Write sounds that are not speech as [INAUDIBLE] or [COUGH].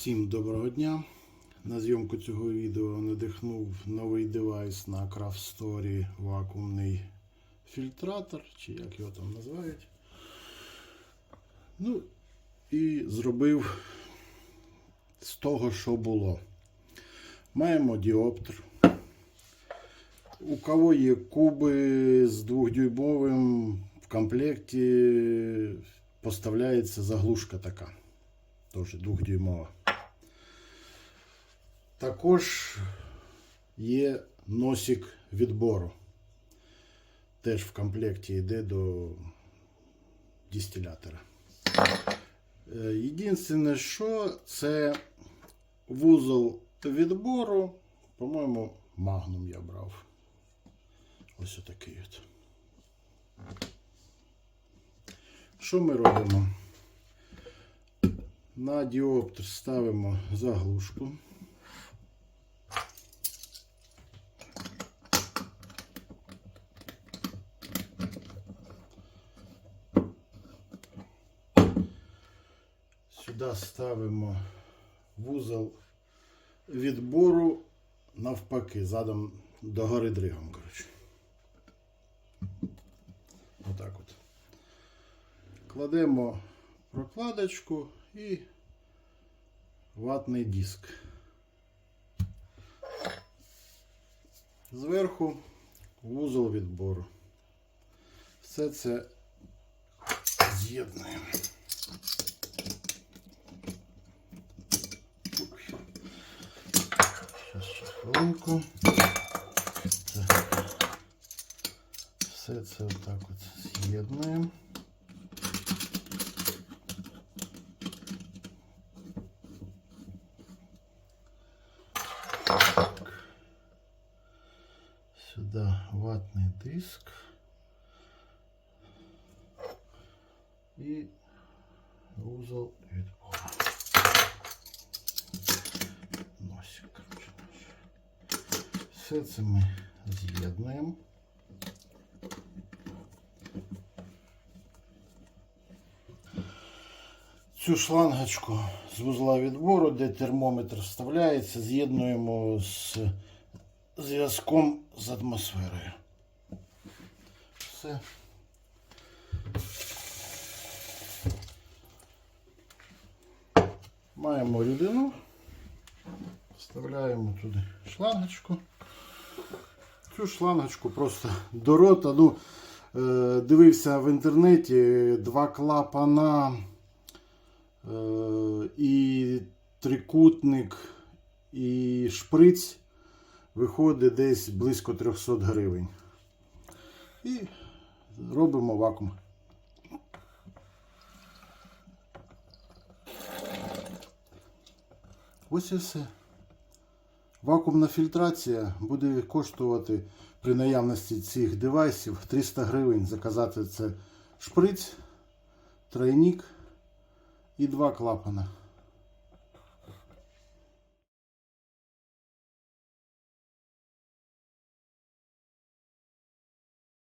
Всім доброго дня. На зйомку цього відео надихнув новий девайс на Craft Story вакуумний фільтратор, чи як його там називають. Ну і зробив з того, що було. Маємо діоптер. У кого є куби з двохдюймовим в комплекті поставляється заглушка така. Теж двохдюймова. Також є носик відбору. Теж в комплекті йде до дистилятора. Е, Єдине, що це вузол відбору, по-моєму, магнум я брав. Ось отакий от. Що ми робимо? На діоптер ставимо заглушку. Сюди ставимо вузол відбору навпаки, задом до гори дригом, коротше. Отак от. Кладемо прокладочку і ватний диск. Зверху вузол відбору. Все це з'єднуємо. хвилинку. Так. Все це отак от з'єднуємо. Сюди ватний диск. І вузол відбору. Все це ми з'єднуємо. Цю шлангочку з вузла відбору, де термометр вставляється, з'єднуємо з зв'язком з атмосферою. Все. Маємо рідину. Вставляємо туди шлангочку. Цю шлангочку просто [LAUGHS] до рота. Ну, е, дивився в інтернеті два клапана е, і трикутник і шприць виходить десь близько 300 гривень. І робимо вакуум. Ось і все. Вакуумна фільтрація буде коштувати при наявності цих девайсів 300 гривень. Заказати це шприц, тройник і два клапана.